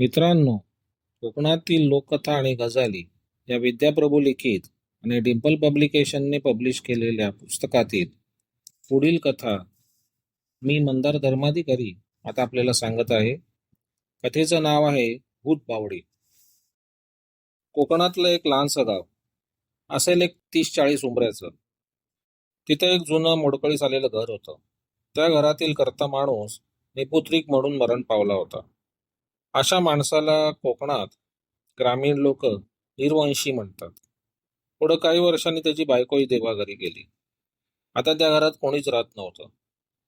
मित्रांनो, कोकणातील लोककथा आणि गझाली या विद्याप्रभू लिखित आणि डिम्पल पब्लिकेशनने पब्लिश केलेल्या पुस्तकातील पुढील कथा मी मंदार धर्माधिकारी आता आपल्याला सांगत आहे. कथेचं नाव आहे भूत बावडी. कोकणातलं एक लहानसं गाव असेल एक तीस चाळीस उंबऱ्याचं. तिथं एक जुनं मोडकळीस आलेलं घर होतं. त्या घरातील करता माणूस निपुत्रिक म्हणून मरण पावला होता. अशा माणसाला कोकणात ग्रामीण लोक निर्वंशी म्हणतात. पुढं काही वर्षांनी त्याची बायकोही देवाघरी गेली. आता त्या घरात कोणीच राहत नव्हतं.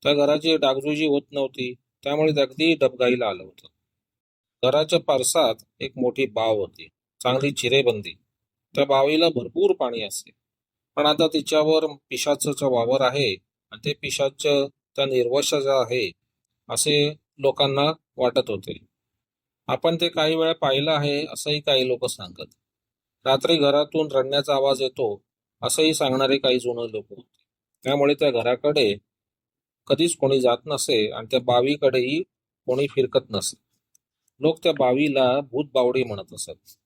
त्या घराची डागजुजी होत नव्हती त्यामुळे अगदी डबगाईला आलं होतं. घराच्या पारसात एक मोठी बाव होती चांगली चिरेबंदी. त्या बावीला भरपूर पाणी असे. पण आता तिच्यावर पिशाचा वावर आहे आणि ते पिशाच त्या निर्वशाचं आहे असे लोकांना वाटत होते. आपण ते काही वेळा पाहिलं आहे असंही काही लोक सांगत रात्री घरातून रडण्याचा आवाज येतो असंही सांगणारे काही जुने लोक होते. त्यामुळे त्या घराकडे कधीच कोणी जात नसे आणि त्या बावीकडेही कोणी फिरकत नसे. लोक त्या बावीला भूत बावडी म्हणत असत.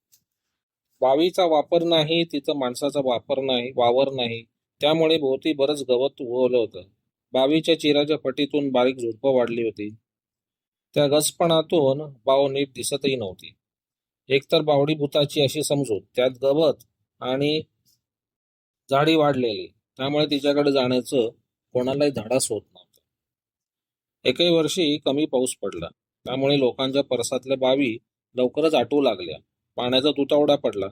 बावीचा वापर नाही तिथं माणसाचा वापर नाही वावर नाही. त्यामुळे भोवती बरंच गवत उगवलं होतं. बावीच्या चिराच्या फटीतून बारीक झुडपं वाढली होती. त्या गसपणातून बाव नीट दिसतही नव्हती. एकतर बावडी भूताची अशी समजूत त्यात गवत आणि झाडी वाढलेली त्यामुळे तिच्याकडे जाण्याचं कोणालाही धाडस होत नव्हतं. एकही वर्षी कमी पाऊस पडला त्यामुळे लोकांच्या परसातल्या बावी लवकरच आटू लागल्या पाण्याचा तुटवडा पडला.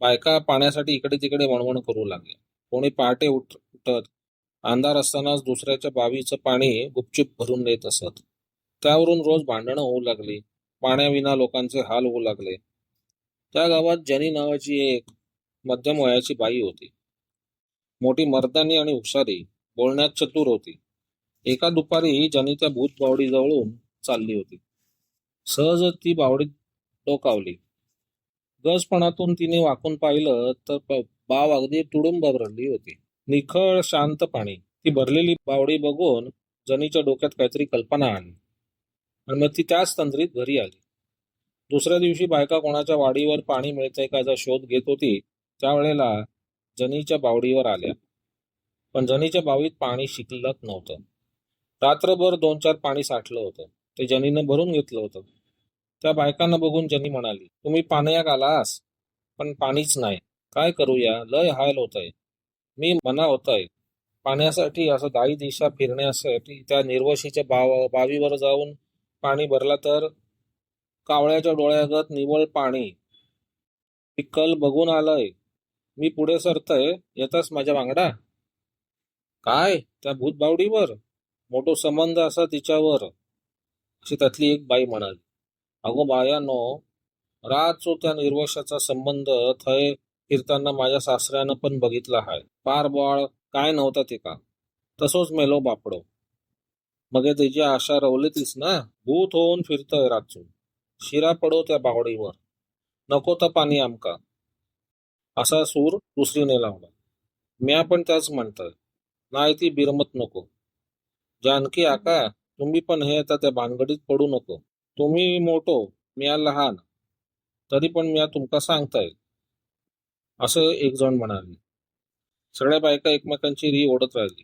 बायका पाण्यासाठी इकडे तिकडे वणवण करू लागल्या. कोणी पहाटे उठ उठत अंधार असतानाच दुसऱ्याच्या बावीचं पाणी गुपचूप भरून नेत असत. त्यावरून रोज भांडणं होऊ लागली. पाण्याविना लोकांचे हाल होऊ लागले. त्या गावात जनी नावाची एक मध्यम वयाची बाई होती. मोठी मर्दानी आणि हुशारी बोलण्यात चतुर होती. एका दुपारी जनी त्या भूत बावडीजवळून चालली होती. सहजच ती बावडी डोकावली. गजपणातून तिने वाकून पाहिलं तर बाव अगदी तुडुंब भरली होती. निखळ शांत पाणी. ती भरलेली बावडी बघून जनीच्या डोक्यात काहीतरी कल्पना आणली आणि मग ती त्याच तंद्रीत घरी आली. दुसऱ्या दिवशी बायका कोणाच्या वाडीवर पाणी मिळतंय का याचा शोध घेत होती त्यावेळेला जनीच्या बावडीवर आल्या. पण जनीच्या बावीत पाणी शिकलत नव्हतं. रात्रभर दोन चार पाणी साठलं होतं. ते जनीनं भरून घेतलं होतं. त्या बायकांना बघून जनी म्हणाली तुम्ही पाण्याक आलास पण पाणीच नाही. काय करूया? लय हायल होतंय. मी मना होतंय. पाण्यासाठी असं दाई दिशा फिरण्यासाठी त्या निर्वशीच्या बाव बावीवर जाऊन पाणी भरला तर कावळ्याच्या डोळ्यागत निवळ पाणी. पिक्कल कल बघून आलंय. मी पुढे सरतय येतास माझ्या वांगडा? काय? त्या भूतबावडीवर? मोठो संबंध असा तिच्यावर. अशी त्यातली एक बाई म्हणाली. अगो बायानो रातचो त्या निर्वशाचा संबंध थय फिरताना माझ्या सासऱ्यानं पण बघितला हाय. पार बाळ काय नव्हता ते का तसोच मेलो बापडो. मग त्याची आशा रवलीतीस ना? भूत होऊन फिरतोय रातचो शिरा पडो त्या बावडीवर. नको तर पाणी आमका. असा सूर दुसरीने लावला. म्या पण त्याच म्हणतोय. नाही ती बिरमत नको. जानकी आका तुम्ही पण हे आता त्या भानगडीत पडू नको. तुम्ही मोठो म्या लहान. तरी पण म्या तुमका सांगताय. असं एक जण म्हणाले. सगळ्या बायका एकमेकांची री ओढत राहिली.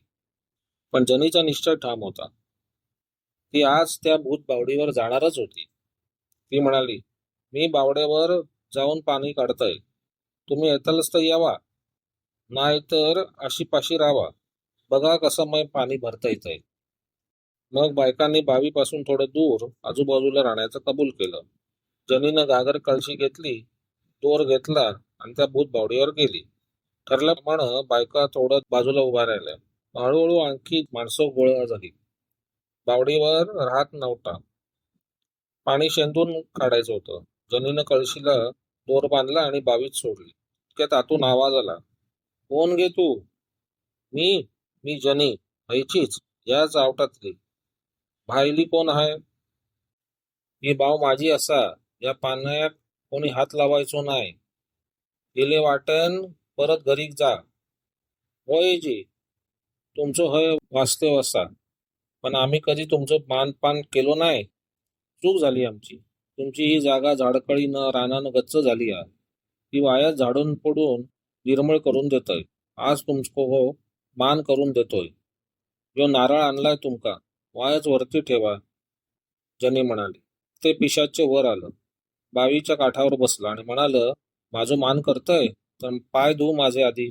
पण जनीचा निश्चय ठाम होता. ती आज त्या भूत बावडीवर जाणारच होती. ती म्हणाली मी बावड्यावर जाऊन पाणी काढतय. तुम्ही येतालच तर यावा. नाहीतर अशी पाशी राहावा. बघा कसं मग पाणी भरता येत आहे मग बायकांनी बावीपासून थोडं दूर आजूबाजूला राहण्याचं कबूल केलं. जनीनं गागर कळशी घेतली दोर घेतला आणि त्या भूत बावडीवर गेली. ठरल्याप्रमाणे बायका थोडं बाजूला उभा राहिल्या. हळूहळू आणखी माणसं गोळा झाली. बावडीवर राहत नव्हता. पाणी शेंदून काढायचं होतं. जनीनं कळशीला दोर बांधला आणि बावीत सोडली. इतक्यात आतून आवाज आला कोण घे तू? मी मी जनी हैचीच याच आवटातली भाईली कोण आहे ही बाव माझी असा या पाण्यात कोणी हात लावायचो नाही गेले वाटण परत घरी जा. होय जी तुमचं होय वास्तव असा. पण आम्ही कधी तुमचं मानपान केलो नाही. चूक झाली आमची. तुमची ही जागा झाडकळीनं रानानं गच्च झाली आहे. ती वाया झाडून पडून निर्मळ करून देतोय. आज तुमको हो मान करून देतोय. जो नारळ आणलाय तुमका. वायच वरती ठेवा. जनी म्हणाली. ते पिशाचे वर आलं. बावीच्या काठावर बसलं आणि म्हणालं माझं मान करतय तर पाय धू माझे आधी.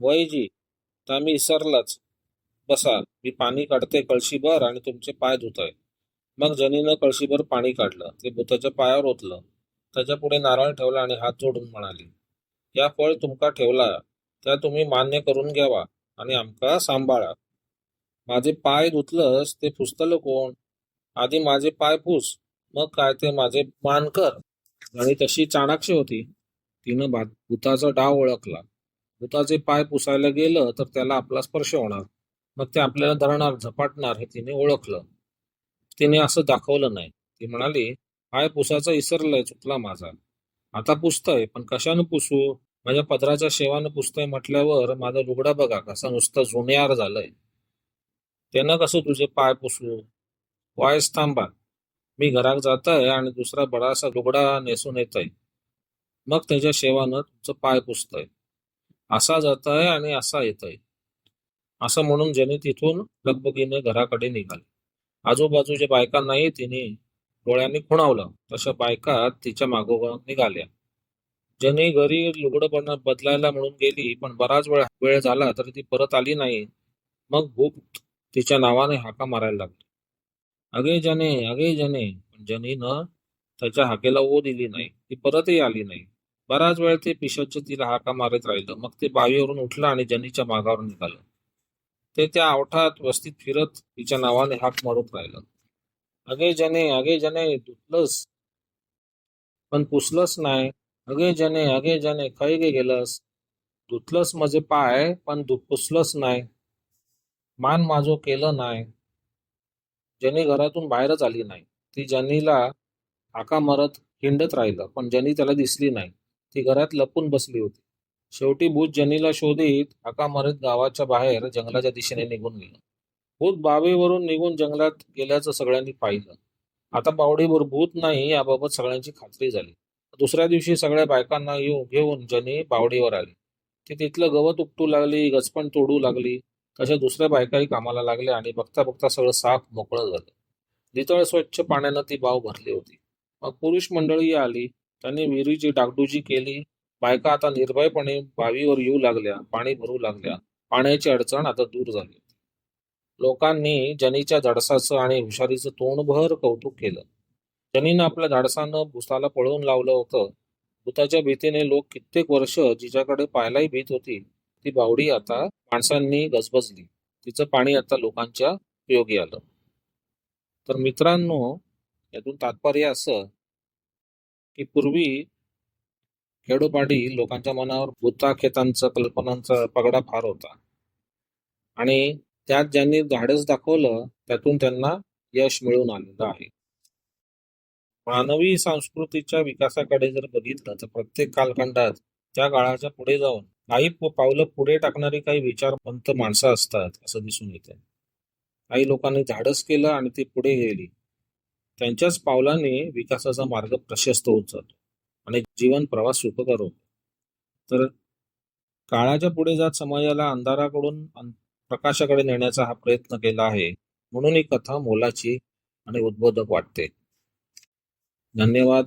वयजी तर मी इसरलाच. बसा मी पाणी काढते कळशीभर आणि तुमचे पाय धुतोय. मग जनीनं कळशीभर पाणी काढलं. ते भूताच्या पायावर ओतलं. त्याच्या पुढे नारळ ठेवला आणि हात जोडून म्हणाली या फळ तुमका ठेवला. त्या तुम्ही मान्य करून घ्यावा आणि आमका सांभाळा. माझे पाय धुतलंस ते पुसतलं कोण? आधी माझे पाय पुस मग काय ते माझे मान कर. आणि तशी चाणाक्षी होती. तिनं भात भूताचा डाव ओळखला. भूताचे पाय पुसायला गेलं तर त्याला आपला स्पर्श होणार. मग ते आपल्याला धरणार झपाटणार हे तिने ओळखलं. तिने असं दाखवलं नाही. ती म्हणाली पाय पुसायचा इसरलंय चुकला माझा. आता पुसतय पण कशानं पुसू? माझ्या पदराच्या शेवानं पुसतय म्हटल्यावर माझा लुगडा बघा कसा नुसतं जुन्यार झालंय. त्यानं कसं तुझे पाय पुसू? वायस थांबा. मी घरात जातय आणि दुसरा बडासा लुगडा नेसून येतय. मग त्याच्या शेवानं तुमचं पाय पुसतय. असा जातय आणि असा येतय. असं म्हणून ज्याने तिथून लगबगीने घराकडे निघाले. आजूबाजूच्या बायकांनाही तिने डोळ्यांनी खुणावलं. तशा बायका तिच्या मागोमाग निघाल्या. ज्याने घरी लुगडं बदलायला म्हणून गेली पण बराच वेळ वेळ झाला तरी ती परत आली नाही. मग भूप तिच्या नावाने हाका मारायला लागली. अगे जने अगे जने पण जनीनं त्याच्या हाकेला ओ दिली नाही. ती परतही आली नाही. बराच वेळ ते पिशाच्या तिला हाका मारत राहिलं. मग ते बावीवरून उठलं आणि जनीच्या मागावर निघालं. ते त्या आवठात वस्तीत फिरत तिच्या नावाने हाक मारत राहिलं. अगे जने अगे जने धुतलंस पण पुसलंच नाही. अगे जने अगे जने खै गे गेलस. धुतलंस माझे पाय पण पुसलंच नाही. मान माझो केलं नाही. जनी घरातून बाहेरच आली नाही. ती जनीला हाका मारत हिंडत राहिलं पण जनी त्याला दिसली नाही. ती घरात लपून बसली होती. शेवटी भूत जनीला शोधित हाका मारत गावाच्या बाहेर जंगलाच्या दिशेने निघून गेलं. भूत बावेवरून निघून जंगलात गेल्याचं सगळ्यांनी पाहिलं. आता बावडीवर भूत नाही याबाबत सगळ्यांची खात्री झाली. दुसऱ्या दिवशी सगळ्या बायकांना येऊ घेऊन जनी बावडीवर आली. ती तिथलं गवत उपटू लागली गचपण तोडू लागली. तशा दुसऱ्या बायकाही कामाला लागल्या आणि बघता बघता सगळं साफ मोकळं झालं. नितळ स्वच्छ पाण्यानं ती बाव भरली होती. मग पुरुष मंडळी आली. त्यांनी विहिरीची डागडुजी केली. बायका आता निर्भयपणे बावीवर येऊ लागल्या पाणी भरू लागल्या. पाण्याची अडचण आता दूर झाली. लोकांनी जनीच्या धाडसाचं आणि हुशारीचं तोंडभर कौतुक केलं. जनीनं आपल्या धाडसानं भुसाला पळवून लावलं होतं. भूताच्या भीतीने लोक कित्येक वर्ष जिच्याकडे पाहायलाही भीत होती. ती बावडी आता माणसांनी गजबजली. तिचं पाणी आता लोकांच्या उपयोगी आलं. तर मित्रांनो यातून तात्पर्य असं की पूर्वी खेडोपाडी लोकांच्या मनावर भूताखेतांचा कल्पनांचा पगडा फार होता. आणि त्यात ज्यांनी धाडस दाखवलं त्यातून त्यांना यश मिळून आलेलं आहे. मानवी संस्कृतीच्या विकासाकडे जर बघितलं तर प्रत्येक कालखंडात त्या काळाच्या पुढे जाऊन काही पावलं पुढे टाकणारी काही विचारवंत माणसं असतात असं दिसून येते काही लोकांनी धाडस केलं आणि ते पुढे गेली. त्यांच्याच पावलाने विकासाचा मार्ग प्रशस्त होत जातो आणि जीवन प्रवास सुखकर होतो. तर काळाच्या पुढे जात समाजाला अंधाराकडून प्रकाशाकडे नेण्याचा हा प्रयत्न केला आहे म्हणून ही कथा मोलाची आणि उद्बोधक वाटते. धन्यवाद.